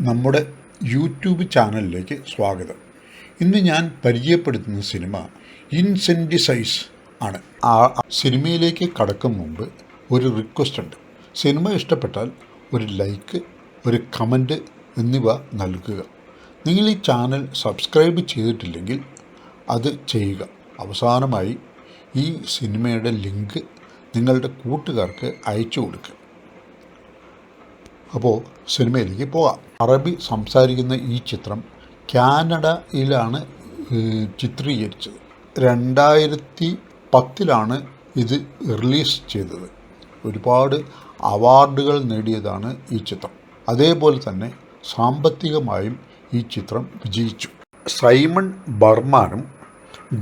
നമ്മുടെ യൂട്യൂബ് ചാനലിലേക്ക് സ്വാഗതം. ഇന്ന് ഞാൻ പരിചയപ്പെടുത്തുന്ന സിനിമ ഇൻസെന്റിസൈസ് ആണ്. ആ സിനിമയിലേക്ക് കടക്കും മുമ്പ് ഒരു റിക്വസ്റ്റ് ഉണ്ട്. സിനിമ ഇഷ്ടപ്പെട്ടാൽ ഒരു ലൈക്ക് ഒരു കമന്റ് എന്നിവ നൽകുക. നിങ്ങൾ ഈ ചാനൽ സബ്സ്ക്രൈബ് ചെയ്തിട്ടില്ലെങ്കിൽ അത് ചെയ്യുക. അവസാനമായി ഈ സിനിമയുടെ ലിങ്ക് നിങ്ങളുടെ കൂട്ടുകാർക്ക് അയച്ചു കൊടുക്കുക. അപ്പോൾ സിനിമയിലേക്ക് പോകാം. അറബി സംസാരിക്കുന്ന ഈ ചിത്രം കാനഡയിലാണ് ചിത്രീകരിച്ചത്. രണ്ടായിരത്തി പത്തിലാണ് ഇത് റിലീസ് ചെയ്തത്. ഒരുപാട് അവാർഡുകൾ നേടിയതാണ് ഈ ചിത്രം. അതേപോലെ തന്നെ സാമ്പത്തികമായും ഈ ചിത്രം വിജയിച്ചു. സൈമൺ ബർമാനും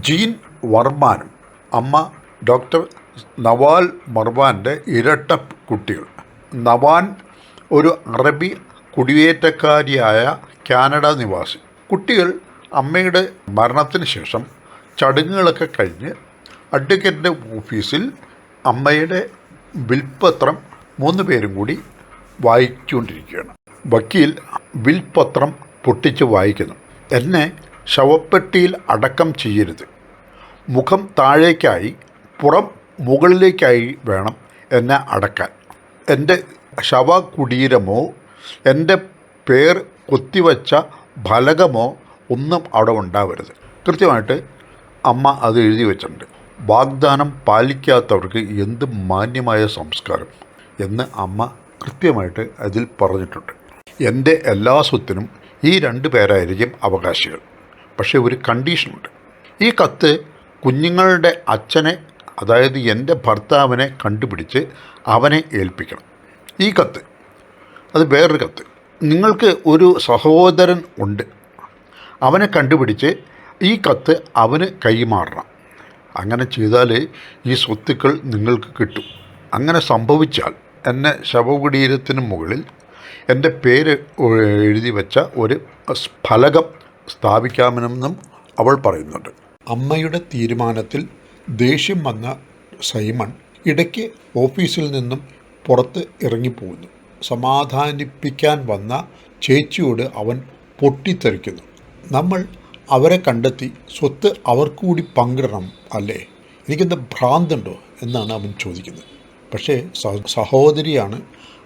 ജീൻ വർമാനും അമ്മ ഡോക്ടർ നവാൽ മർവാന്റെ ഇരട്ട കുട്ടികൾ. നവാൻ ഒരു അറബി കുടിയേറ്റക്കാരിയായ കാനഡ നിവാസി. കുട്ടികൾ അമ്മയുടെ മരണത്തിന് ശേഷം ചടങ്ങുകളൊക്കെ കഴിഞ്ഞ് അഡ്വക്കേറ്റിന്റെ ഓഫീസിൽ അമ്മയുടെ വിൽപത്രം മൂന്ന് പേരും കൂടി വായിച്ചുകൊണ്ടിരിക്കുകയാണ്. വക്കീൽ വിൽപത്രം പൊട്ടിച്ച് വായിക്കുന്നു. എന്നെ ശവപ്പെട്ടിയിൽ അടക്കം ചെയ്യരുത്. മുഖം താഴേക്കായി പുറം മുകളിലേക്കായി വേണം എന്നെ അടക്കാൻ. എന്റെ ശവകുടീരമോ എന്റെ പേർ കൊത്തിവച്ച ഫലകമോ ഒന്നും അവിടെ ഉണ്ടാവരുത്. കൃത്യമായിട്ട് അമ്മ അത് എഴുതി വെച്ചിട്ടുണ്ട്. വാഗ്ദാനം പാലിക്കാത്തവർക്ക് എന്ത് മാന്യമായ സംസ്കാരം എന്ന് അമ്മ കൃത്യമായിട്ട് അതിൽ പറഞ്ഞിട്ടുണ്ട്. എന്റെ എല്ലാ സ്വത്തിനും ഈ രണ്ട് പേരായിരിക്കും അവകാശികൾ. പക്ഷേ ഒരു കണ്ടീഷനുണ്ട്. ഈ കത്ത് കുഞ്ഞുങ്ങളുടെ അച്ഛനെ അതായത് എന്റെ ഭർത്താവിനെ കണ്ടുപിടിച്ച് അവനെ ഏൽപ്പിക്കണം. ഈ കത്ത്. അത് വേറൊരു കത്ത്. നിങ്ങൾക്ക് ഒരു സഹോദരൻ ഉണ്ട്. അവനെ കണ്ടുപിടിച്ച് ഈ കത്ത് അവന് കൈമാറണം. അങ്ങനെ ചെയ്താൽ ഈ സ്വത്തുക്കൾ നിങ്ങൾക്ക് കിട്ടും. അങ്ങനെ സംഭവിച്ചാൽ എന്നെ ശവകുടീരത്തിന് മുകളിൽ എന്റെ പേര് എഴുതി വെച്ച ഒരു ഫലകം സ്ഥാപിക്കാമെന്നും അവൾ പറയുന്നുണ്ട്. അമ്മയുടെ തീരുമാനത്തിൽ ദേഷ്യം വന്ന സൈമൺ ഇടയ്ക്ക് ഓഫീസിൽ നിന്നും പുറത്ത് ഇറങ്ങിപ്പോകുന്നു. സമാധാനിപ്പിക്കാൻ വന്ന ചേച്ചിയോട് അവൻ പൊട്ടിത്തെറിക്കുന്നു. നമ്മൾ അവരെ കണ്ടെത്തി സ്വത്ത് അവർക്കുകൂടി പങ്കിടണം അല്ലേ? എനിക്കെന്താ ഭ്രാന്തുണ്ടോ? എന്നാണ് അവൻ ചോദിക്കുന്നത്. പക്ഷേ സഹോദരിയാണ്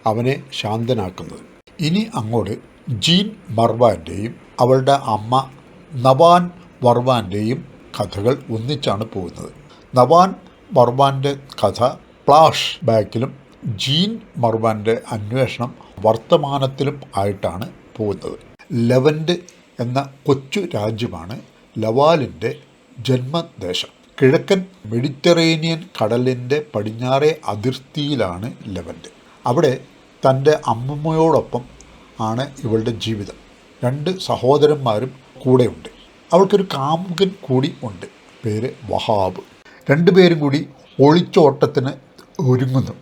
അവനെ ശാന്തനാക്കുന്നത്. ഇനി അങ്ങോട്ട് ജീൻ മർവാന്റെയും അവളുടെ അമ്മ നവാൻ വർവാന്റെയും കഥകൾ ഒന്നിച്ചാണ് പോകുന്നത്. നവാൻ വർവാന്റെ കഥ ഫ്ലാഷ് ബാക്കിലും ജീൻ മർവാന്റെ അന്വേഷണം വർത്തമാനത്തിലും ആയിട്ടാണ് പോകുന്നത്. ലവൻഡ് എന്ന കൊച്ചു രാജ്യമാണ് ലവാലിന്റെ ജന്മദേശം. കിഴക്കൻ മെഡിറ്ററേനിയൻ കടലിന്റെ പടിഞ്ഞാറേ അതിർത്തിയിലാണ് ലവൻഡ്. അവിടെ തന്റെ അമ്മമ്മയോടൊപ്പം ആണ് ഇവളുടെ ജീവിതം. രണ്ട് സഹോദരന്മാരും കൂടെയുണ്ട്. അവൾക്കൊരു കാമുകൻ കൂടി ഉണ്ട്. പേര് വഹാബ്. രണ്ടുപേരും കൂടി ഒളിച്ചോട്ടത്തിന് ഒരുങ്ങുന്നു.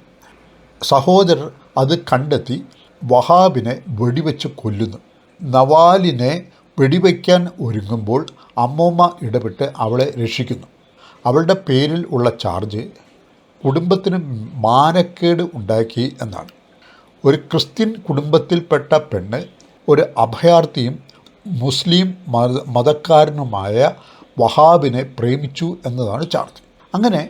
സഹോദരർ അത് കണ്ടെത്തി വഹാബിനെ വെടിവെച്ച് കൊല്ലുന്നു. നവാലിനെ വെടിവയ്ക്കാൻ ഒരുങ്ങുമ്പോൾ അമ്മൂമ്മ ഇടപെട്ട് അവളെ രക്ഷിക്കുന്നു. അവളുടെ പേരിൽ ഉള്ള ചാർജ് കുടുംബത്തിന് മാനക്കേട് ഉണ്ടാക്കി എന്നാണ്. ഒരു ക്രിസ്ത്യൻ കുടുംബത്തിൽപ്പെട്ട പെണ്ണ് ഒരു അഭയാർത്ഥിയും മുസ്ലിം മത മതക്കാരനുമായ വഹാബിനെ പ്രേമിച്ചു എന്നതാണ് ചാർജ്. അങ്ങനെ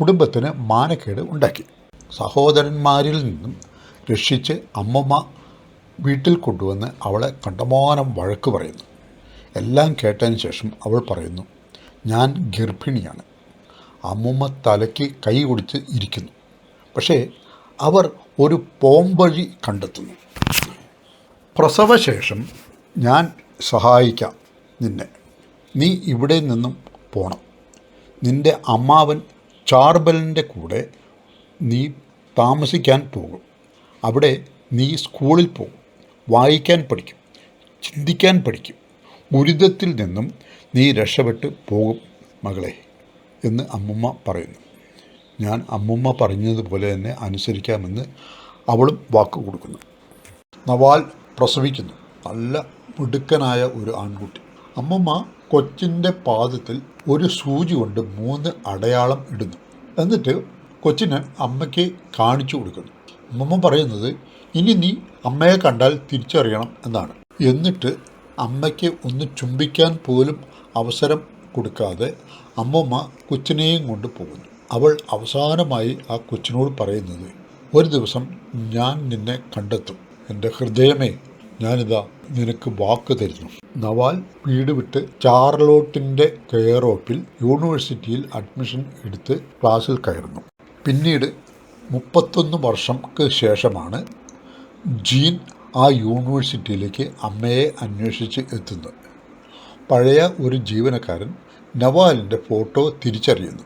കുടുംബത്തിന് മാനക്കേട് ഉണ്ടാക്കി. സഹോദരന്മാരിൽ നിന്നും രക്ഷിച്ച് അമ്മമ്മ വീട്ടിൽ കൊണ്ടുവന്ന് അവളെ കണ്ടമാനം വഴക്ക് പറയുന്നു. എല്ലാം കേട്ടതിന് ശേഷം അവൾ പറയുന്നു ഞാൻ ഗർഭിണിയാണ്. അമ്മമ്മ തലയ്ക്ക് കൈ കൊടുത്ത് ഇരിക്കുന്നു. പക്ഷേ അവർ ഒരു പോംവഴി കണ്ടെത്തുന്നു. പ്രസവശേഷം ഞാൻ സഹായിക്കാം നിന്നെ. നീ ഇവിടെ നിന്നും പോണം. നിന്റെ അമ്മാവൻ ചാർബലിന്റെ കൂടെ നീ താമസിക്കാൻ പോകും. അവിടെ നീ സ്കൂളിൽ പോകും. വായിക്കാൻ പഠിക്കും. ചിന്തിക്കാൻ പഠിക്കും. ഉരിതത്തിൽ നിന്നും നീ രക്ഷപ്പെട്ട് പോകും മകളെ എന്ന് അമ്മുമ്മ പറയുന്നു. ഞാൻ അമ്മുമ്മ പറഞ്ഞതുപോലെ തന്നെ അനുസരിക്കാമെന്ന് അവളും വാക്ക് കൊടുക്കുന്നു. നവാൽ പ്രസവിക്കുന്നു. നല്ല മിടുക്കനായ ഒരു ആൺകുട്ടി. അമ്മുമ്മ കൊച്ചിന്റെ പാദത്തിൽ ഒരു സൂചി കൊണ്ട് മൂന്ന് അടയാളം ഇടുന്നു. എന്നിട്ട് കൊച്ചിന് അമ്മയ്ക്ക് കാണിച്ചു കൊടുക്കുന്നു. അമ്മമ്മ പറയുന്നത് ഇനി നീ അമ്മയെ കണ്ടാൽ തിരിച്ചറിയണം എന്നാണ്. എന്നിട്ട് അമ്മയ്ക്ക് ഒന്ന് ചുംബിക്കാൻ പോലും അവസരം കൊടുക്കാതെ അമ്മമ്മ കൊച്ചിനെയും കൊണ്ട് പോകുന്നു. അവൾ അവസാനമായി ആ കൊച്ചിനോട് പറയുന്നത് ഒരു ദിവസം ഞാൻ നിന്നെ കണ്ടെത്തും. എന്റെ ഹൃദയമേ ഞാനിതാ നിനക്ക് വാക്ക് തരുന്നു. നവാൽ വീട് വിട്ട് ചാർലോട്ടിന്റെ കെയർ യൂണിവേഴ്സിറ്റിയിൽ അഡ്മിഷൻ എടുത്ത് ക്ലാസ്സിൽ കയറുന്നു. പിന്നീട് മുപ്പത്തൊന്ന് വർഷംക്ക് ശേഷമാണ് ജീൻ ആ യൂണിവേഴ്സിറ്റിയിലേക്ക് അമ്മയെ അന്വേഷിച്ച് എത്തുന്നത്. പഴയ ഒരു ജീവനക്കാരൻ നവാലിന്റെ ഫോട്ടോ തിരിച്ചറിയുന്നു.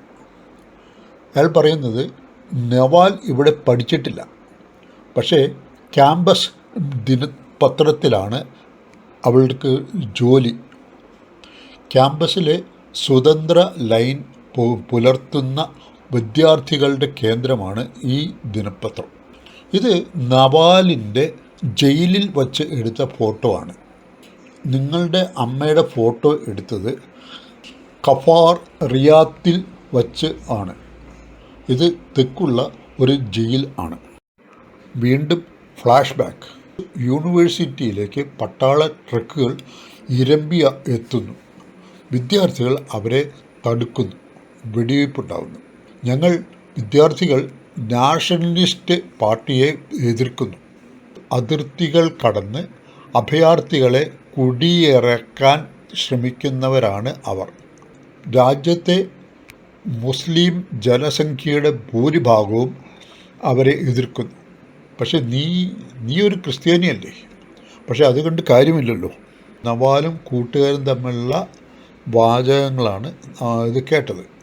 അയാൾ പറയുന്നത് നവാൽ ഇവിടെ പഠിച്ചിട്ടില്ല. പക്ഷേ ക്യാമ്പസ് ദിന പത്രത്തിലാണ് അവൾക്ക് ജോലി. ക്യാമ്പസിലെ സ്വതന്ത്ര ലൈൻ പുലർത്തുന്ന വിദ്യാർത്ഥികളുടെ കേന്ദ്രമാണ് ഈ ദിനപത്രം. ഇത് നവാലിന്റെ ജയിലിൽ വച്ച് എടുത്ത ഫോട്ടോ ആണ്. നിങ്ങളുടെ അമ്മയുടെ ഫോട്ടോ എടുത്തത് കഫാർ റിയാത്തിൽ വച്ച് ആണ്. ഇത് തെക്കുള്ള ഒരു ജയിൽ ആണ്. വീണ്ടും ഫ്ലാഷ് ബാക്ക് യൂണിവേഴ്സിറ്റിയിലേക്ക് പട്ടാള ട്രക്കുകൾ ഇരമ്പിയ എത്തുന്നു. വിദ്യാർത്ഥികൾ അവരെ തടുക്കുന്നു വെടിവയ്പ്പുണ്ടാകുന്നു ഞങ്ങൾ വിദ്യാർത്ഥികൾ നാഷണലിസ്റ്റ് പാർട്ടിയെ എതിർക്കുന്നു. അതിർത്തികൾ കടന്ന് അഭയാർത്ഥികളെ കുടിയിറക്കാൻ ശ്രമിക്കുന്നവരാണ് അവർ. രാജ്യത്തെ മുസ്ലിം ജനസംഖ്യയുടെ ഭൂരിഭാഗവും അവരെ എതിർക്കുന്നു. പക്ഷെ നീ നീ ഒരു ക്രിസ്ത്യാനിയല്ലേ? പക്ഷെ അതുകൊണ്ട് കാര്യമില്ലല്ലോ. നവാലും കൂട്ടുകാരും തമ്മിലുള്ള വാചകങ്ങളാണ് ഇത് കേട്ടത്.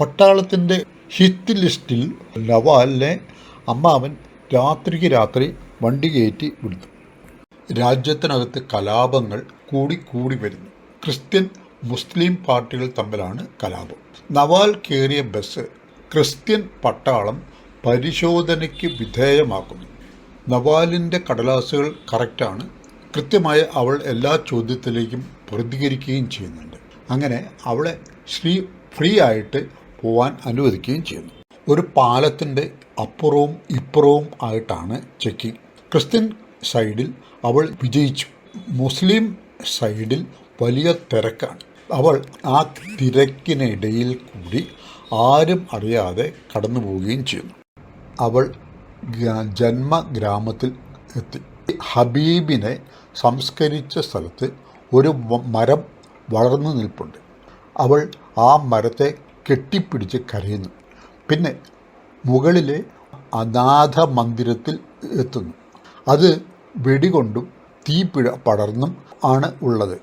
പട്ടാളത്തിന്റെ ഹിറ്റ് ലിസ്റ്റിൽ നവാലിനെ അമ്മാവൻ രാത്രിക്ക് രാത്രി വണ്ടി കയറ്റി വിടുന്നു. രാജ്യത്തിനകത്ത് കലാപങ്ങൾ കൂടി കൂടി വരുന്നു. ക്രിസ്ത്യൻ മുസ്ലിം പാർട്ടികൾ തമ്മിലാണ് കലാപം. നവാൽ കയറിയ ബസ് ക്രിസ്ത്യൻ പട്ടാളം പരിശോധനയ്ക്ക് വിധേയമാക്കുന്നു. നവാലിന്റെ കടലാസുകൾ കറക്റ്റാണ്. കൃത്യമായി അവൾ എല്ലാ ചോദ്യത്തിലേക്കും പ്രതികരിക്കുകയും ചെയ്യുന്നുണ്ട്. അങ്ങനെ അവളെ ശ്രീ ഫ്രീ ആയിട്ട് പോവാൻ അനുവദിക്കുകയും ചെയ്യുന്നു. ഒരു പാലത്തിന്റെ അപ്പുറവും ഇപ്പുറവും ആയിട്ടാണ് ചെക്കിംഗ് ക്രിസ്ത്യൻ സൈഡിൽ അവൾ വിജയിച്ചു. മുസ്ലിം സൈഡിൽ വലിയ തിരക്കാണ്. അവൾ ആ തിരക്കിനിടയിൽ കൂടി ആരും അറിയാതെ കടന്നു പോവുകയും ചെയ്യുന്നു. അവൾ ഗ്രാ- ജന്മഗ്രാമത്തിൽ എത്തി. ഹബീബിനെ സംസ്കരിച്ച സ്ഥലത്ത് ഒരു മരം വളർന്നു നിൽപ്പുണ്ട്. അവൾ ആ മരത്തെ കെട്ടിപ്പിടിച്ച് കരയുന്നു. പിന്നെ മുകളിലെ അനാഥ മന്ദിരത്തിൽ എത്തുന്നു. അത് വെടികൊണ്ടും തീ പിഴ പടർന്നും ആണ് ഉള്ളത്.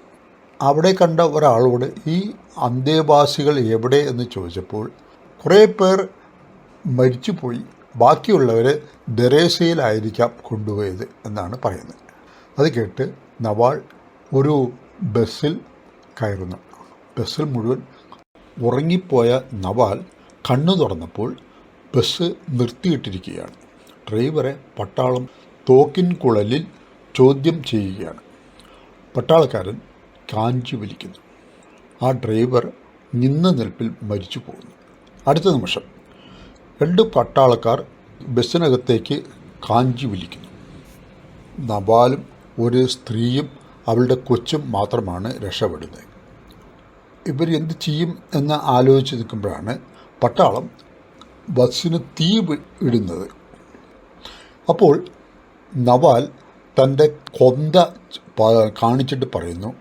അവിടെ കണ്ട ഒരാളോട് ഈ അന്തേവാസികൾ എവിടെ? എന്ന് ചോദിച്ചപ്പോൾ കുറേ പേർ മരിച്ചുപോയി. ബാക്കിയുള്ളവരെ ദരേസയിലായിരിക്കാം കൊണ്ടുപോയത് എന്നാണ് പറയുന്നത്. അത് കേട്ട് നവാൾ ഒരു ബസ്സിൽ കയറുന്നു. ബസ്സിൽ മുഴുവൻ ഉറങ്ങിപ്പോയ നവാൽ കണ്ണു തുറന്നപ്പോൾ ബസ് നിർത്തിയിട്ടിരിക്കുകയാണ്. ഡ്രൈവറെ പട്ടാളം തോക്കിൻ കുളലിൽ ചോദ്യം ചെയ്യുകയാണ്. പട്ടാളക്കാരൻ കാഞ്ചി വലിക്കുന്നു ആ ഡ്രൈവർ നിന്ന നിൽപ്പിൽ മരിച്ചു പോകുന്നു. അടുത്ത നിമിഷം രണ്ട് പട്ടാളക്കാർ ബസ്സിനകത്തേക്ക് കാഞ്ചി വിളിക്കുന്നു. നവാലും ഒരു സ്ത്രീയും അവളുടെ കൊച്ചും മാത്രമാണ് രക്ഷപ്പെടുന്നത്. ഇവർ എന്ത് ചെയ്യും എന്ന് ആലോചിച്ച് നിൽക്കുമ്പോഴാണ് പട്ടാളം ബസ്സിന് തീ ഇടുന്നത്. അപ്പോൾ നവാൽ തന്റെ കൊന്ത കാണിച്ചിട്ട് പറയുന്നു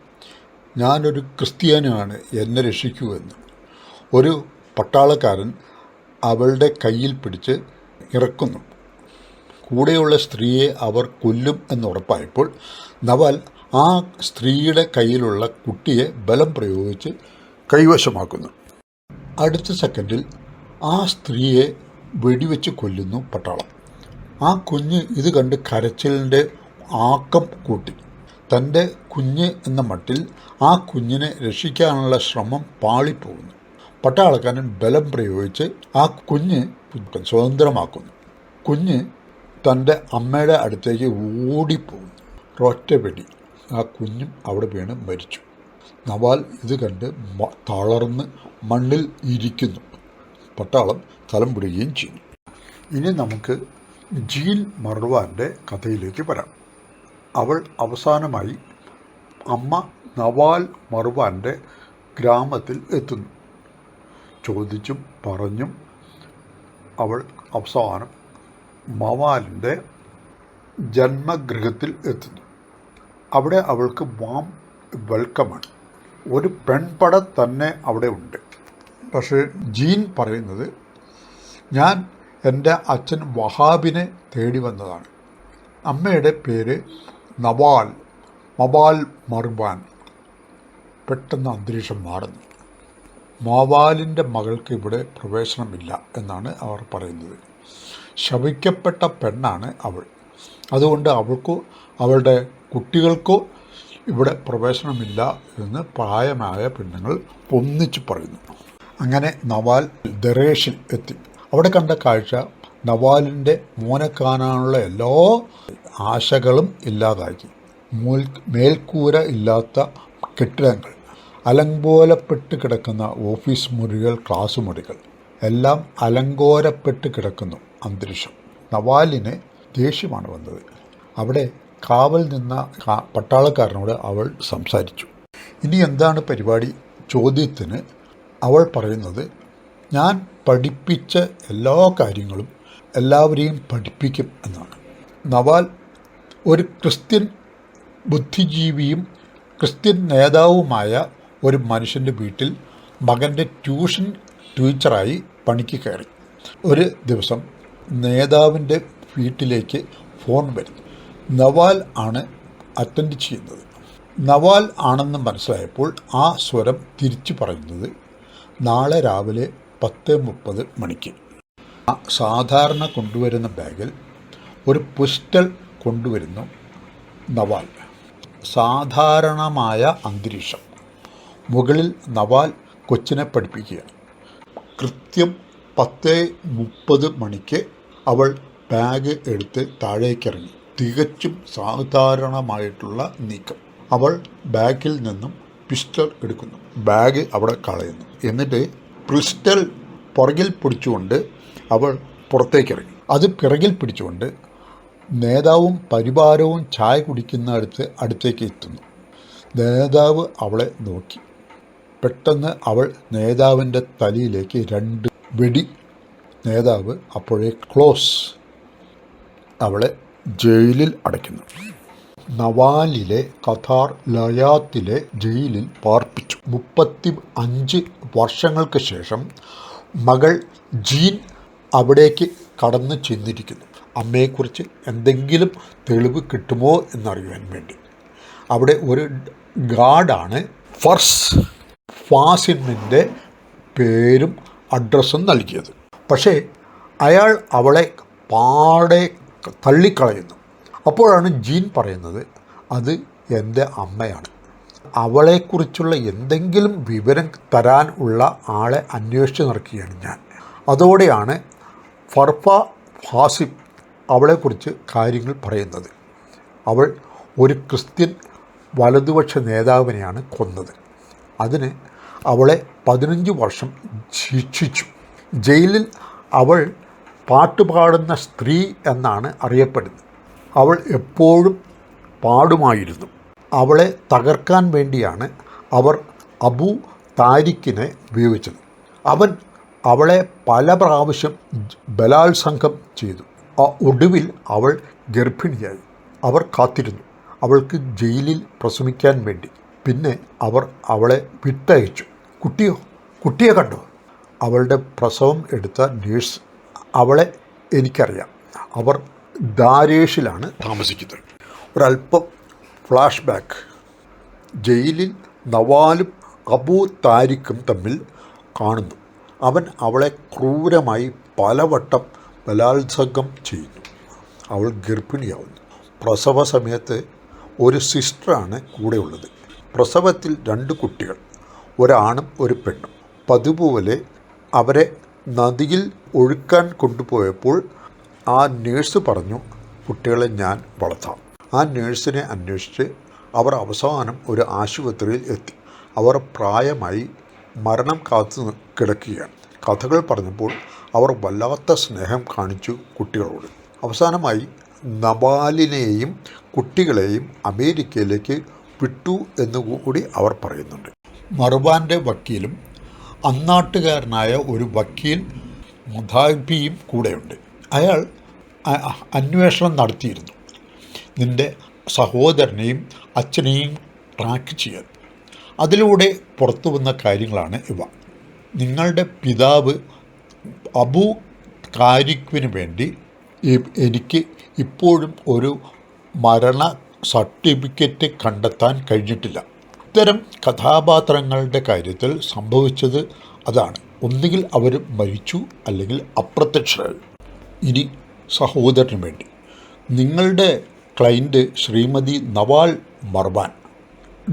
ഞാനൊരു ക്രിസ്ത്യാനിയാണ് എന്നെ രക്ഷിക്കൂ എന്ന്. ഒരു പട്ടാളക്കാരൻ അവളുടെ കയ്യിൽ പിടിച്ച് ഇറക്കുന്നു. കൂടെയുള്ള സ്ത്രീയെ അവർ കൊല്ലും എന്നുറപ്പായപ്പോൾ നവാൽ ആ സ്ത്രീയുടെ കയ്യിലുള്ള കുട്ടിയെ ബലം പ്രയോഗിച്ച് കൈവശമാക്കുന്നു. അടുത്ത സെക്കൻഡിൽ ആ സ്ത്രീയെ വെടിവെച്ച് കൊല്ലുന്നു പട്ടാളം. ആ കുഞ്ഞ് ഇത് കണ്ട് കരച്ചിലിന്റെ ആക്കം കൂട്ടി. തന്റെ കുഞ്ഞ് എന്ന മട്ടിൽ ആ കുഞ്ഞിനെ രക്ഷിക്കാനുള്ള ശ്രമം പാളിപ്പോകുന്നു. പട്ടാളക്കാരൻ ബലം പ്രയോഗിച്ച് ആ കുഞ്ഞ് സ്വതന്ത്രമാക്കുന്നു. കുഞ്ഞ് തന്റെ അമ്മയുടെ അടുത്തേക്ക് ഓടിപ്പോകുന്നു. ഒറ്റ വെടി ആ കുഞ്ഞും അവിടെ വീണ് മരിച്ചു. നവാൽ ഇത് കണ്ട് തളർന്ന് മണ്ണിൽ ഇരിക്കുന്നു. പട്ടാളം തലം പിടുകയും ചെയ്യുന്നു ഇനി നമുക്ക് ജീൽ മർവാന്റെ കഥയിലേക്ക് വരാം. അവൾ അവസാനമായി അമ്മ നവാൽ മർവാന്റെ ഗ്രാമത്തിൽ എത്തുന്നു. ചോദിച്ചും പറഞ്ഞും അവൾ അവസാനം മവാലിന്റെ ജന്മഗൃഹത്തിൽ എത്തുന്നു. അവിടെ അവൾക്ക് വാം വെൽക്കമാണ് ഒരു പെൺപട തന്നെ അവിടെ ഉണ്ട്. പക്ഷേ ജീൻ പറയുന്നത് ഞാൻ എന്റെ അച്ഛൻ വഹാബിനെ തേടി വന്നതാണ്. അമ്മയുടെ പേര് നവാൽ മവാൽ മർബാൻ പെട്ടെന്ന് അന്തരീക്ഷം മാറുന്നു. മാവാലിന്റെ മകൾക്ക് ഇവിടെ പ്രവേശനമില്ല എന്നാണ് അവർ പറയുന്നത്. ശവിക്കപ്പെട്ട പെണ്ണാണ് അവൾ. അതുകൊണ്ട് അവൾക്ക് അവളുടെ കുട്ടികൾക്കോ ഇവിടെ പ്രവേശനമില്ല എന്ന് പ്രായമായ പെണ്ണുങ്ങൾ പൊന്നിച്ച് പറയുന്നു. അങ്ങനെ നവാൽ ദറേഷിൽ എത്തി. അവിടെ കണ്ട കാഴ്ച നവാലിന്റെ മോനെ കാണാനുള്ള എല്ലാ ആശകളും ഇല്ലാതാക്കി മൂൽ മേൽക്കൂര ഇല്ലാത്ത കെട്ടിടങ്ങൾ അലങ്കോലപ്പെട്ട് കിടക്കുന്ന ഓഫീസ് മുറികൾ ക്ലാസ് മുറികൾ എല്ലാം അലങ്കോലപ്പെട്ട് കിടക്കുന്നു അന്തരീക്ഷം. നവാലിന് ദേഷ്യമാണ് വന്നത്. അവിടെ കാവൽ നിന്ന പട്ടാളക്കാരനോട് അവൾ സംസാരിച്ചു. ഇനി എന്താണ് പരിപാടി? ചോദ്യത്തിന് അവൾ പറയുന്നത് ഞാൻ പഠിപ്പിച്ച എല്ലാ കാര്യങ്ങളും എല്ലാവരെയും പഠിപ്പിക്കും എന്നാണ്. നവാൽ ഒരു ക്രിസ്ത്യൻ ബുദ്ധിജീവിയും ക്രിസ്ത്യൻ നേതാവുമായ ഒരു മനുഷ്യന്റെ വീട്ടിൽ മകന്റെ ട്യൂഷൻ ടീച്ചറായി പണിക്ക് കയറി. ഒരു ദിവസം നേതാവിന്റെ വീട്ടിലേക്ക് ഫോൺ വരുന്നു. നവാൽ ആണ് അറ്റൻഡ് ചെയ്യുന്നത്. നവാൽ ആണെന്ന് മനസ്സിലായപ്പോൾ ആ സ്വരം തിരിച്ചു പറയുന്നത് നാളെ രാവിലെ പത്ത് മുപ്പത് മണിക്ക്. സാധാരണ കൊണ്ടുവരുന്ന ബാഗിൽ ഒരു പുസ്റ്റൽ കൊണ്ടുവരുന്നു നവാൽ. സാധാരണമായ അന്തരീക്ഷം. മുകളിൽ നവാൽ കൊച്ചിനെ പഠിപ്പിക്കുകയാണ്. കൃത്യം പത്ത് മുപ്പത് മണിക്ക് അവൾ ബാഗ് എടുത്ത് താഴേക്കിറങ്ങി. തികച്ചും സാധാരണമായിട്ടുള്ള നീക്കം. അവൾ ബാഗിൽ നിന്നും പിസ്റ്റൾ എടുക്കുന്നു. ബാഗ് അവിടെ കളയുന്നു. എന്നിട്ട് പിസ്റ്റൾ പുറകിൽ പിടിച്ചുകൊണ്ട് അവൾ പുറത്തേക്കിറങ്ങി. അത് പിറകിൽ പിടിച്ചുകൊണ്ട് നേതാവും പരിവാരവും ചായ കുടിക്കുന്ന അടുത്ത് അടുത്തേക്ക് എത്തുന്നു. നേതാവ് അവളെ നോക്കി. പെട്ടെന്ന് അവൾ നേതാവിന്റെ തലയിലേക്ക് രണ്ട് വെടി. നേതാവ് അപ്പോഴേ ക്ലോസ്. അവളെ ജയിലിൽ അടയ്ക്കുന്നു. നവാലിലെ കഥാർ ലയാത്തിലെ ജയിലിൽ പാർപ്പിച്ചു. മുപ്പത്തി അഞ്ച് വർഷങ്ങൾക്ക് ശേഷം മകൾ ജീൻ അവിടേക്ക് കടന്നു ചെന്നിരിക്കുന്നു. അമ്മയെക്കുറിച്ച് എന്തെങ്കിലും തെളിവ് കിട്ടുമോ എന്നറിയാൻ വേണ്ടി. അവിടെ ഒരു ഗാർഡാണ് ഫർസ്. ഫാസിമിന്റെ പേരും അഡ്രസ്സും നൽകിയത്. പക്ഷേ അയാൾ അവളെ പാടെ തള്ളിക്കളയുന്നു. അപ്പോഴാണ് ജീൻ പറയുന്നത് അത് എന്റെ അമ്മയാണ്. അവളെക്കുറിച്ചുള്ള എന്തെങ്കിലും വിവരം തരാൻ ഉള്ള ആളെ അന്വേഷിച്ച് നടക്കുകയാണ് ഞാൻ. അതോടെയാണ് ഫർഫ ഫാസിം അവളെക്കുറിച്ച് കാര്യങ്ങൾ പറയുന്നത്. അവൾ ഒരു ക്രിസ്ത്യൻ വലതുപക്ഷ നേതാവിനെയാണ് കൊന്നത്. അതിന് അവളെ പതിനഞ്ച് വർഷം ശിക്ഷിച്ചു. ജയിലിൽ അവൾ പാട്ടുപാടുന്ന സ്ത്രീ എന്നാണ് അറിയപ്പെടുന്നത്. അവൾ എപ്പോഴും പാടുമായിരുന്നു. അവളെ തകർക്കാൻ വേണ്ടിയാണ് അവർ അബു താരിഖിനെ ഉപയോഗിച്ചത്. അവൻ അവളെ പല പ്രാവശ്യം ബലാത്സംഗം ചെയ്തു. ആ ഒടുവിൽ അവൾ ഗർഭിണിയായി. അവർ കാത്തിരുന്നു. അവൾക്ക് ജയിലിൽ പ്രസവിക്കാൻ വേണ്ടി. പിന്നെ അവർ അവളെ വിട്ടയച്ചു. കുട്ടിയോ? കുട്ടിയെ കണ്ടോ? അവളുടെ പ്രസവം എടുത്ത നേഴ്സ് അവളെ എനിക്കറിയാം. അവർ ദാരേഷിലാണ് താമസിക്കുന്നത്. ഒരല്പം ഫ്ലാഷ് ബാക്ക് ജയിലിൽ നവാലും അബൂ താരിഖും തമ്മിൽ കാണുന്നു. അവൻ അവളെ ക്രൂരമായി പലവട്ടം ബലാത്സംഗം ചെയ്യുന്നു. അവൾ ഗർഭിണിയാവുന്നു. പ്രസവ സമയത്ത് ഒരു സിസ്റ്ററാണ് കൂടെയുള്ളത്. പ്രസവത്തിൽ രണ്ട് കുട്ടികൾ. ഒരാണും ഒരു പെണ്ണും. പതുപോലെ അവരെ നദിയിൽ ഒഴുക്കാൻ കൊണ്ടുപോയപ്പോൾ ആ നേഴ്സ് പറഞ്ഞു കുട്ടികളെ ഞാൻ വളർത്താം. ആ നേഴ്സിനെ അന്വേഷിച്ച് അവർ അവസാനം ഒരു ആശുപത്രിയിൽ എത്തി. അവർ പ്രായമായി മരണം കാത്തു കിടക്കുകയാണ്. കഥകൾ പറഞ്ഞപ്പോൾ അവർ വല്ലാത്ത സ്നേഹം കാണിച്ചു കുട്ടികളോട്. അവസാനമായി നബാലിനെയും കുട്ടികളെയും അമേരിക്കയിലേക്ക് വിട്ടു എന്നുകൂടി അവർ പറയുന്നുണ്ട്. മർവാന്റെ വക്കീലും അന്നാട്ടുകാരനായ ഒരു വക്കീൽ മുതാബിയും കൂടെയുണ്ട്. അയാൾ അന്വേഷണം നടത്തിയിരുന്നു. നിന്റെ സഹോദരനെയും അച്ഛനെയും ട്രാക്ക് ചെയ്യാൻ. അതിലൂടെ പുറത്തു വന്ന കാര്യങ്ങളാണ് ഇവ. നിങ്ങളുടെ പിതാവ് അബു കാരിക്കുവിന് വേണ്ടി എനിക്ക് ഇപ്പോഴും ഒരു മരണ സർട്ടിഫിക്കറ്റ് കണ്ടെത്താൻ കഴിഞ്ഞിട്ടില്ല. ഇത്തരം കഥാപാത്രങ്ങളുടെ കാര്യത്തിൽ സംഭവിച്ചത് അതാണ്. ഒന്നുകിൽ അവർ മരിച്ചു അല്ലെങ്കിൽ അപ്രത്യക്ഷരായി. ഇനി സഹോദരന് വേണ്ടി. നിങ്ങളുടെ ക്ലൈന്റ് ശ്രീമതി നവാൽ മർവാൻ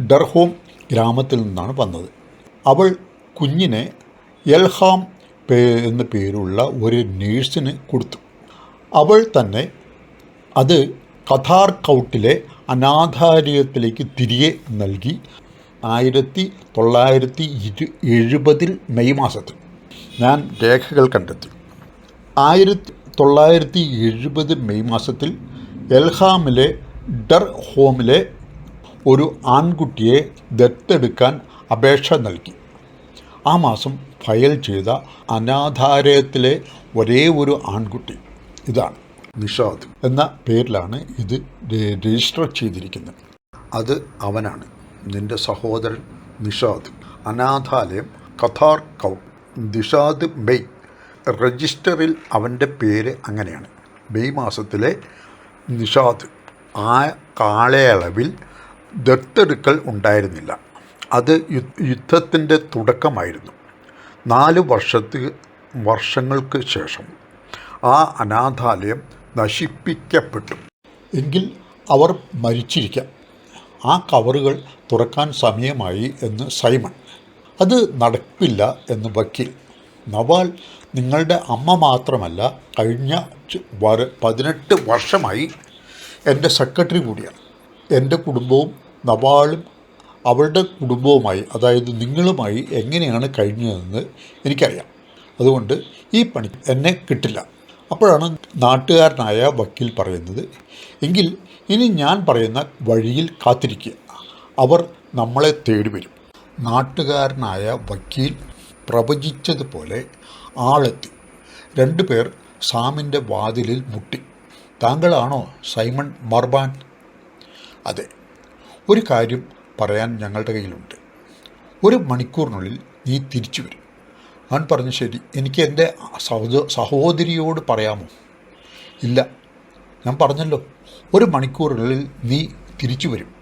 ഡർഹോം ഗ്രാമത്തിൽ നിന്നാണ് വന്നത്. അവൾ കുഞ്ഞിനെ എൽഹാം എന്ന പേരുള്ള ഒരു നേഴ്സിന് കൊടുത്തു. അവൾ തന്നെ അത് കഥാർ കൗട്ടിലെ അനാഥാലയത്തിലേക്ക് തിരികെ നൽകി. ആയിരത്തി തൊള്ളായിരത്തി ഇരു എഴുപതിൽ മെയ് മാസത്തിൽ ഞാൻ രേഖകൾ കണ്ടെത്തി. ആയിരത്തി തൊള്ളായിരത്തി എഴുപത് മെയ് മാസത്തിൽ എൽഹാമിലെ ഡർ ഹോമിലെ ഒരു ആൺകുട്ടിയെ ദത്തെടുക്കാൻ അപേക്ഷ നൽകി. ആ മാസം ഫയൽ ചെയ്ത അനാഥാലയത്തിലെ ഒരേ ഒരു ആൺകുട്ടി ഇതാണ് നിഷാദ് എന്ന പേരിലാണ് ഇത് രജിസ്റ്റർ ചെയ്തിരിക്കുന്നത്. അത് അവനാണ്. നിന്റെ സഹോദരൻ നിഷാദ്. അനാഥാലയം കഥാർ കൗ നിഷാദ് മെയ് രജിസ്റ്ററിൽ അവന്റെ പേര് അങ്ങനെയാണ്. മെയ് മാസത്തിലെ നിഷാദ്. ആ കാലയളവിൽ ദത്തെടുക്കൽ ഉണ്ടായിരുന്നില്ല. അത് യുദ്ധത്തിന്റെ തുടക്കമായിരുന്നു. നാല് വർഷത്ത് വർഷങ്ങൾക്ക് ശേഷം ആ അനാഥാലയം നശിപ്പിക്കപ്പെട്ടു. എങ്കിൽ അവർ മരിച്ചിരിക്കാം. ആ കവറുകൾ തുറക്കാൻ സമയമായി എന്ന് സൈമൺ. അത് നടക്കില്ല എന്ന് വക്കീൽ. നവാൽ നിങ്ങളുടെ അമ്മ മാത്രമല്ല കഴിഞ്ഞ വര- പതിനെട്ട് വർഷമായി എന്റെ സെക്രട്ടറി കൂടിയാണ്. എന്റെ കുടുംബവും നവാളും അവളുടെ കുടുംബവുമായി അതായത് നിങ്ങളുമായി എങ്ങനെയാണ് കഴിഞ്ഞതെന്ന് എനിക്കറിയാം. അതുകൊണ്ട് ഈ പണി എന്നെ കിട്ടില്ല. അപ്പോഴാണ് നാട്ടുകാരനായ വക്കീൽ പറയുന്നത് എങ്കിൽ ഇനി ഞാൻ പറയുന്ന വഴിയിൽ കാത്തിരിക്കുക. അവർ നമ്മളെ തേടി വരും. നാട്ടുകാരനായ വക്കീൽ പ്രവചിച്ചതുപോലെ ആളെത്തി. രണ്ടുപേർ സാമിന്റെ വാതിലിൽ മുട്ടി. താങ്കളാണോ സൈമൺ മർബാൻ? അതെ ഒരു കാര്യം പറയാൻ ഞങ്ങളുടെ കയ്യിലുണ്ട്. ഒരു മണിക്കൂറിനുള്ളിൽ നീ തിരിച്ചു വരും. അവൻ പറഞ്ഞു ശരി എനിക്ക് എന്റെ സഹോദ സഹോദരിയോട് പറയാമോ? ഇല്ല ഞാൻ പറഞ്ഞല്ലോ. ഒരു മണിക്കൂറിനുള്ളിൽ നീ തിരിച്ചു വരും.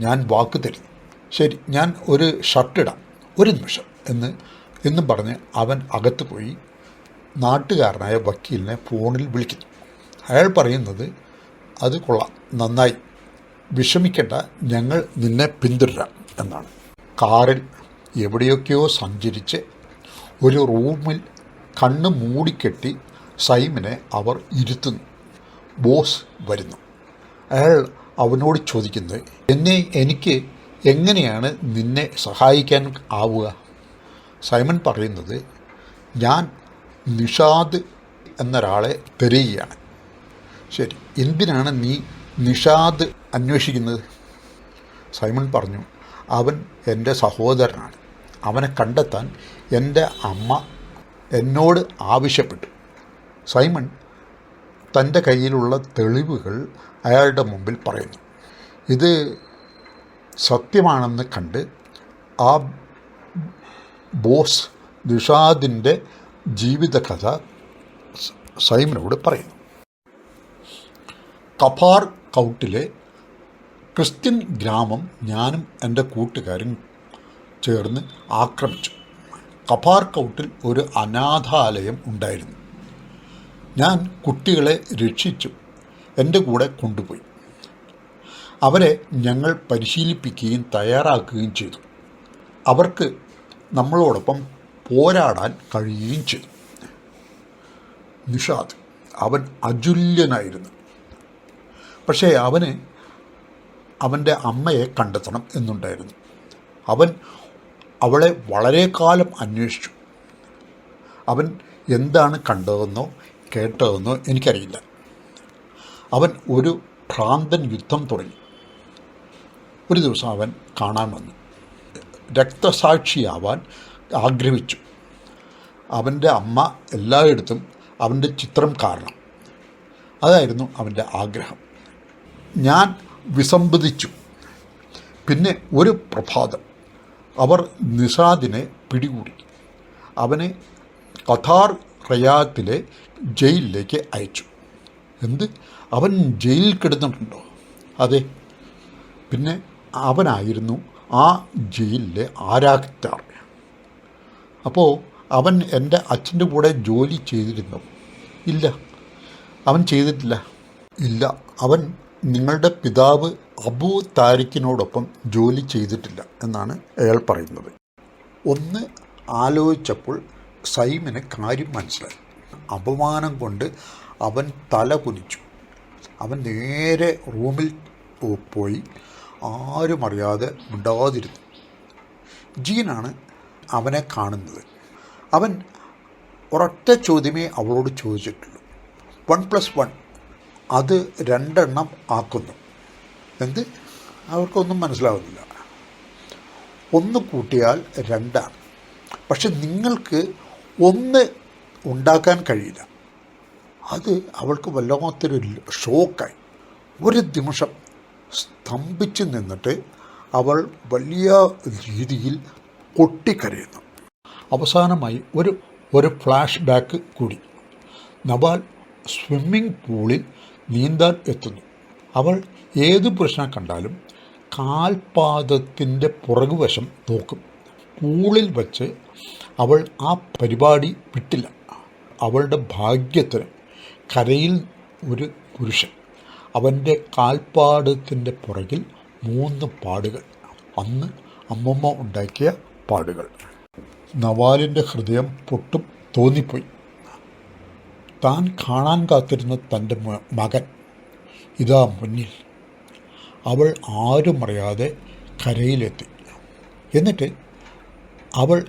ഞാൻ വാക്ക് തരും ശരി ഞാൻ ഒരു ഷർട്ട് ഇടാം. ഒരു നിമിഷം എന്ന് എന്നും പറഞ്ഞ് അവൻ അകത്ത് പോയി നാട്ടുകാരനായ വക്കീലിനെ ഫോണിൽ വിളിക്കുന്നു. അയാൾ പറയുന്നത് അത് കൊള്ളാം നന്നായി. വിഷമിക്കേണ്ട ഞങ്ങൾ നിന്നെ പിന്തുടരാം എന്നാണ്. കാറിൽ എവിടെയൊക്കെയോ സഞ്ചരിച്ച് ഒരു റൂമിൽ കണ്ണ് മൂടിക്കെട്ടി സൈമിനെ അവർ ഇരുത്തുന്നു. ബോസ് വരുന്നു. അയാൾ അവനോട് ചോദിക്കുന്നത് എന്നെ എനിക്ക് എങ്ങനെയാണ് നിന്നെ സഹായിക്കാൻ ആവുക? സൈമൺ പറയുന്നത് ഞാൻ നിഷാദ് എന്നൊരാളെ തെരയുകയാണ് ശരി എന്തിനാണ് നീ നിഷാദ് അന്വേഷിക്കുന്നത്? സൈമൺ പറഞ്ഞു അവൻ എന്റെ സഹോദരനാണ്. അവനെ കണ്ടെത്താൻ എന്റെ അമ്മ എന്നോട് ആവശ്യപ്പെട്ടു. സൈമൺ തന്റെ കയ്യിലുള്ള തെളിവുകൾ അയാളുടെ മുമ്പിൽ പറയുന്നു. ഇത് സത്യമാണെന്ന് കണ്ട് ആ ബോസ് നിഷാദിന്റെ ജീവിതകഥ സൈമിനോട് പറയുന്നു. കഫാർ കൗട്ടിലെ ക്രിസ്ത്യൻ ഗ്രാമം ഞാനും എന്റെ കൂട്ടുകാരും ചേർന്ന് ആക്രമിച്ചു. കഫാർ കൗട്ടിൽ ഒരു അനാഥാലയം ഉണ്ടായിരുന്നു. ഞാൻ കുട്ടികളെ രക്ഷിച്ചു. എന്റെ കൂടെ കൊണ്ടുപോയി. അവരെ ഞങ്ങൾ പരിശീലിപ്പിക്കുകയും തയ്യാറാക്കുകയും ചെയ്തു. അവർക്ക് നമ്മളോടൊപ്പം പോരാടാൻ കഴിയുകയും ചെയ്തു. നിഷാദ് അവൻ അജുല്യനായിരുന്നു. പക്ഷേ അവന് അവന്റെ അമ്മയെ കണ്ടെത്തണം എന്നുണ്ടായിരുന്നു. അവൻ അവളെ വളരെ കാലം അന്വേഷിച്ചു. അവൻ എന്താണ് കണ്ടതെന്നോ കേട്ടതെന്നോ എനിക്കറിയില്ല. അവൻ ഒരു ഭ്രാന്തൻ യുദ്ധം തുടങ്ങി. ഒരു ദിവസം അവൻ കാണാൻ വന്നു. രക്തസാക്ഷിയാവാൻ ആഗ്രഹിച്ചു. അവന്റെ അമ്മ എല്ലായിടത്തും അവന്റെ ചിത്രം കാരണം അതായിരുന്നു അവന്റെ ആഗ്രഹം. ഞാൻ വിസമ്മതിച്ചു. പിന്നെ ഒരു പ്രഭാതം. അവർ നിഷാദിനെ പിടികൂടി. അവനെ കഥാർ റയാത്തിലെ ജയിലിലേക്ക് അയച്ചു. എന്ത്? അവൻ ജയിലിൽ കിടന്നിട്ടുണ്ടോ? അതെ. പിന്നെ അവനായിരുന്നു ആ ജയിലിലെ ആരാക്റ്റാർ അപ്പോൾ അവൻ എന്റെ അച്ഛന്റെ കൂടെ ജോലി ചെയ്തിരുന്നു. ഇല്ല. അവൻ ചെയ്തിട്ടില്ല. ഇല്ല. അവൻ നിങ്ങളുടെ പിതാവ് അബു താരിഖിനോടൊപ്പം ജോലി ചെയ്തിട്ടില്ല എന്നാണ് അയാൾ പറയുന്നത്. ഒന്ന് ആലോചിച്ചപ്പോൾ സൈമിന് കാര്യം മനസ്സിലായി. അപമാനം കൊണ്ട് അവൻ തല കുനിച്ചു. അവൻ നേരെ റൂമിൽ പോയി ആരും അറിയാതെ മിണ്ടാതിരുന്നു. ജീനാണ് അവനെ കാണുന്നത്. അവൻ ഒരൊറ്റ ചോദ്യമേ അവളോട് ചോദിച്ചിട്ടുള്ളൂ. വൺ പ്ലസ് വൺ അത് രണ്ടെണ്ണം ആക്കുന്നു. എന്ത്? അവർക്കൊന്നും മനസ്സിലാവുന്നില്ല. ഒന്ന് കൂട്ടിയാൽ രണ്ടാണ്. പക്ഷെ നിങ്ങൾക്ക് ഒന്ന് ഉണ്ടാക്കാൻ കഴിയില്ല. അത് അവൾക്ക് വല്ലാത്തൊരു ഷോക്കായി. ഒരു നിമിഷം സ്തംഭിച്ച് നിന്നിട്ട് അവൾ വലിയ രീതിയിൽ പൊട്ടിക്കരയുന്നു. അവസാനമായി ഒരു ഒരു ഫ്ലാഷ് ബാക്ക് കൂടി. നബാൽ സ്വിമ്മിംഗ് പൂളിൽ നീന്താൻ എത്തുന്നു. അവൾ ഏത് പുരുഷനെ കണ്ടാലും കാൽപാദത്തിന്റെ പുറകുവശം നോക്കും. പൂളിൽ വച്ച് അവൾ ആ പരിപാടി വിട്ടില്ല. അവളുടെ ഭാഗ്യത്തിന് കരയിൽ ഒരു പുരുഷൻ. അവന്റെ കാൽപ്പാടത്തിന്റെ പുറകിൽ മൂന്ന് പാടുകൾ. അന്ന് അമ്മമ്മ ഉണ്ടാക്കിയ പാടുകൾ. നവാലിന്റെ ഹൃദയം പൊട്ടും തോന്നിപ്പോയി. താൻ കാണാൻ കാത്തിരുന്ന തന്റെ മകൻ ഇതാ മുന്നിൽ. അവൾ ആരും അറിയാതെ കരയിലെത്തി. എന്നിട്ട് അവൾ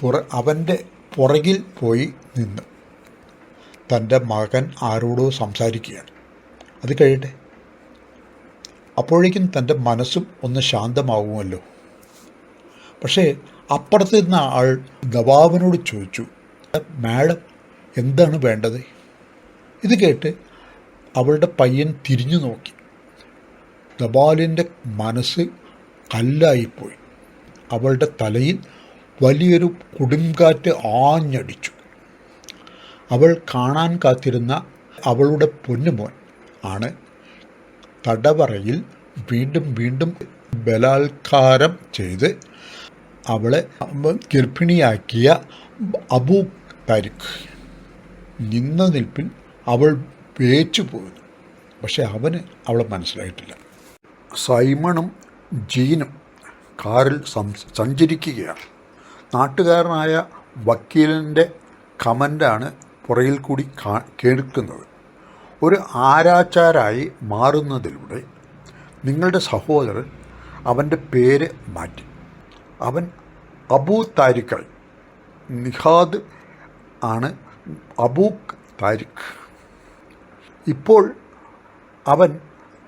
പുറ അവന്റെ പുറകിൽ പോയി നിന്ന് തന്റെ മകൻ ആരോടോ സംസാരിക്കുകയാണ്. അത് കഴിയട്ടെ. അപ്പോഴേക്കും തന്റെ മനസ്സും ഒന്ന് ശാന്തമാകുമല്ലോ പക്ഷേ അപ്പുറത്ത് നിന്ന ആൾ നവാബിനോട് ചോദിച്ചു മാഡം എന്താണ് വേണ്ടത്? ഇത് കേട്ട് അവളുടെ പയ്യൻ തിരിഞ്ഞു നോക്കി. നബാലിന്റെ മനസ്സ് കല്ലായിപ്പോയി. അവളുടെ തലയിൽ വലിയൊരു കൊടുങ്കാറ്റ് ആഞ്ഞടിച്ചു. അവൾ കാണാൻ കാത്തിരുന്ന അവളുടെ പൊന്നുമോൻ ആണ്. തടവറയിൽ വീണ്ടും വീണ്ടും ബലാത്കാരം ചെയ്ത് അവളെ ഗർഭിണിയാക്കിയ അബൂ താരിഖ് നിന്ന നിൽപ്പിൽ അവൾ വേച്ചു പോകുന്നു പക്ഷെ അവന് അവളെ മനസ്സിലായിട്ടില്ല. സൈമണും ജീനും കാറിൽ സഞ്ചരിക്കുകയാണ്. നാട്ടുകാരനായ വക്കീലിന്റെ കമന്റാണ് പുറകിൽ കൂടി കാ കേൾക്കുന്നത്. ഒരു ആരാച്ചാരായി മാറുന്നതിലൂടെ നിങ്ങളുടെ സഹോദരൻ അവന്റെ പേര് മാറ്റി. അവൻ അബൂ താരിഖായി നിഹാദ് ആണ് അബൂക്ക് താരിഖ്. ഇപ്പോൾ അവൻ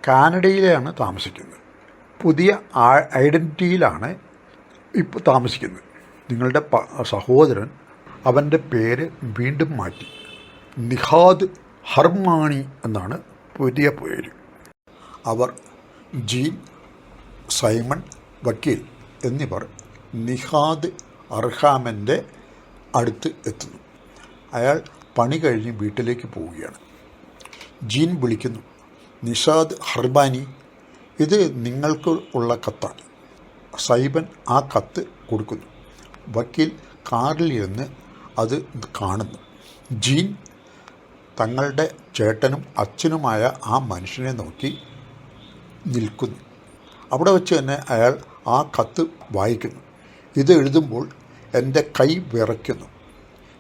കാനഡയിലാണ് താമസിക്കുന്നത്. പുതിയ ഐഡന്റിറ്റിയിലാണ് ഇപ്പോൾ താമസിക്കുന്നത്. നിങ്ങളുടെ സഹോദരൻ അവന്റെ പേര് വീണ്ടും മാറ്റി. നിഹാദ് ഹർമാണി എന്നാണ് പുതിയ പേര്. അവർ ജീൻ സൈമൺ വക്കീൽ എന്നിവർ നിഹാദ് അർഹാമന്റെ അടുത്ത് എത്തുന്നു. അയാൾ പണി കഴിഞ്ഞ് വീട്ടിലേക്ക് പോവുകയാണ്. ജീൻ വിളിക്കുന്നു നിഷാദ് ഹർബാനി ഇത് നിങ്ങൾക്ക് ഉള്ള കത്താണ്. സൈബൻ ആ കത്ത് കൊടുക്കുന്നു. വക്കീൽ കാറിലിരുന്ന് അത് കാണുന്നു. ജീൻ തങ്ങളുടെ ചേട്ടനും അച്ഛനുമായ ആ മനുഷ്യനെ നോക്കി നിൽക്കുന്നു. അവിടെ വെച്ച് തന്നെ അയാൾ ആ കത്ത് വായിക്കുന്നു. ഇത് എഴുതുമ്പോൾ എന്റെ കൈ വിറയ്ക്കുന്നു.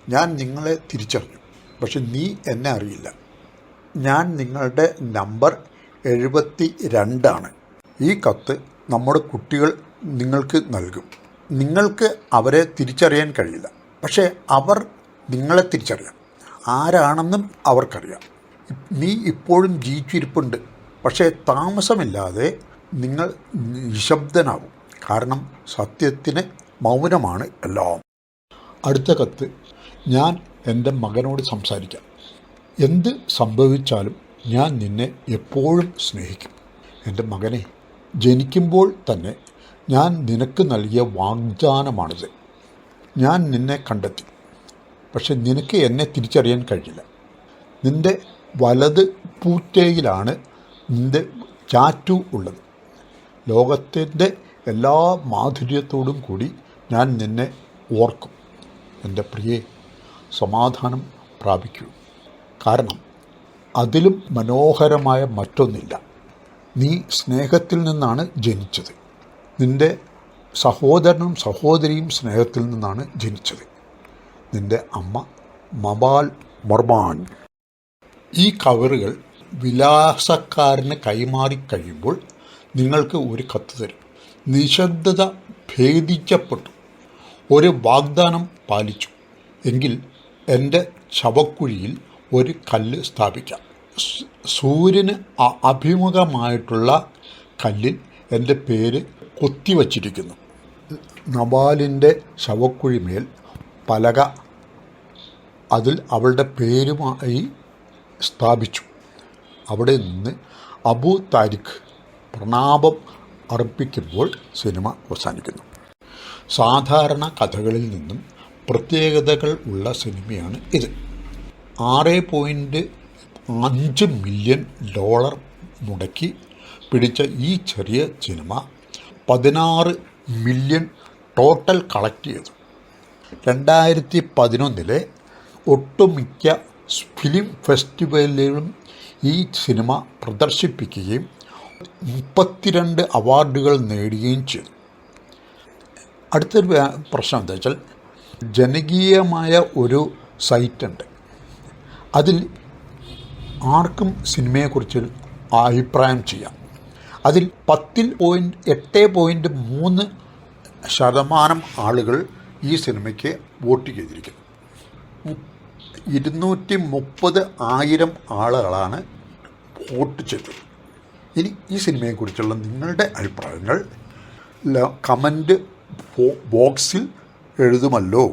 ഞാൻ നിങ്ങളെ തിരിച്ചറിഞ്ഞു. പക്ഷെ നീ എന്നെ അറിയില്ല. ഞാൻ നിങ്ങളുടെ നമ്പർ എഴുപത്തി രണ്ടാണ് ഈ കത്ത് നമ്മുടെ കുട്ടികൾ നിങ്ങൾക്ക് നൽകും. നിങ്ങൾക്ക് അവരെ തിരിച്ചറിയാൻ കഴിയില്ല. പക്ഷേ അവർ നിങ്ങളെ തിരിച്ചറിയാം. ആരാണെന്നും അവർക്കറിയാം. നീ ഇപ്പോഴും ജീവിച്ചിരിപ്പുണ്ട്. പക്ഷേ താമസമില്ലാതെ നിങ്ങൾ നിശബ്ദനാവും കാരണം സത്യത്തിന് മൗനമാണ് എല്ലാം. അടുത്ത കത്ത്. ഞാൻ എന്റെ മകനോട് സംസാരിക്കാം. എന്ത് സംഭവിച്ചാലും ഞാൻ നിന്നെ എപ്പോഴും സ്നേഹിക്കും. എന്റെ മകനെ ജനിക്കുമ്പോൾ തന്നെ ഞാൻ നിനക്ക് നൽകിയ വാഗ്ദാനമാണിത്. ഞാൻ നിന്നെ കണ്ടെത്തി. പക്ഷെ നിനക്ക് എന്നെ തിരിച്ചറിയാൻ കഴിയില്ല. നിന്റെ വലത് പൂറ്റയിലാണ് നിന്റെ ചാറ്റു ഉള്ളത്. ലോകത്തിന്റെ എല്ലാ മാധുര്യത്തോടും കൂടി ഞാൻ നിന്നെ ഓർക്കും. എന്റെ പ്രിയെ സമാധാനം പ്രാപിക്കൂ. കാരണം അതിലും മനോഹരമായ മറ്റൊന്നില്ല. നീ സ്നേഹത്തിൽ നിന്നാണ് ജനിച്ചത്. നിന്റെ സഹോദരനും സഹോദരിയും സ്നേഹത്തിൽ നിന്നാണ് ജനിച്ചത്. നിന്റെ അമ്മ മബാൽ മർമാൻ ഈ കവറുകൾ വിലാസക്കാരന് കൈമാറി കഴിയുമ്പോൾ നിങ്ങൾക്ക് ഒരു കത്ത് തരും. നിശബ്ദത ഭേദിക്കപ്പെട്ടു. ഒരു വാഗ്ദാനം പാലിച്ചു. എങ്കിൽ എന്റെ ശവക്കുഴിയിൽ ഒരു കല്ല് സ്ഥാപിക്കാം. സൂര്യന് അഭിമുഖമായിട്ടുള്ള കല്ലിൽ എന്റെ പേര് കൊത്തിവച്ചിരിക്കുന്നു. നബാലിന്റെ ശവക്കുഴിമേൽ പലക അതിൽ അവളുടെ പേരുമായി സ്ഥാപിച്ചു. അവിടെ നിന്ന് അബു താരിഖ് പ്രണാപം അർപ്പിക്കുമ്പോൾ സിനിമ അവസാനിക്കുന്നു. സാധാരണ കഥകളിൽ നിന്നും പ്രത്യേകതകൾ ഉള്ള സിനിമയാണ് ഇത്. ആറ് പോയിന്റ് അഞ്ച് മില്യൺ ഡോളർ മുടക്കി പിടിച്ച ഈ ചെറിയ സിനിമ പതിനാറ് മില്യൺ ടോട്ടൽ കളക്ട് ചെയ്തു. രണ്ടായിരത്തി പതിനൊന്നിലെ ഒട്ടുമിക്ക ഫിലിം ഫെസ്റ്റിവലിലും ഈ സിനിമ പ്രദർശിപ്പിക്കുകയും മുപ്പത്തിരണ്ട് അവാർഡുകൾ നേടുകയും ചെയ്തു. അടുത്തൊരു പ്രശ്നം എന്താ വെച്ചാൽ ജനകീയമായ ഒരു സൈറ്റുണ്ട്. അതിൽ ആർക്കും സിനിമയെക്കുറിച്ച് അഭിപ്രായം ചെയ്യാം. അതിൽ പത്തിൽ പോയിന്റ് എട്ട് പോയിന്റ് മൂന്ന് ശതമാനം ആളുകൾ ഈ സിനിമയ്ക്ക് വോട്ട് ചെയ്തിരിക്കുന്നു. ഇരുന്നൂറ്റി മുപ്പത് ആയിരം ആളുകളാണ് വോട്ട് ചെയ്തത്. ഇനി ഈ സിനിമയെക്കുറിച്ചുള്ള നിങ്ങളുടെ അഭിപ്രായങ്ങൾ കമന്റ് ബോക്സിൽ എഴുതുമല്ലോ.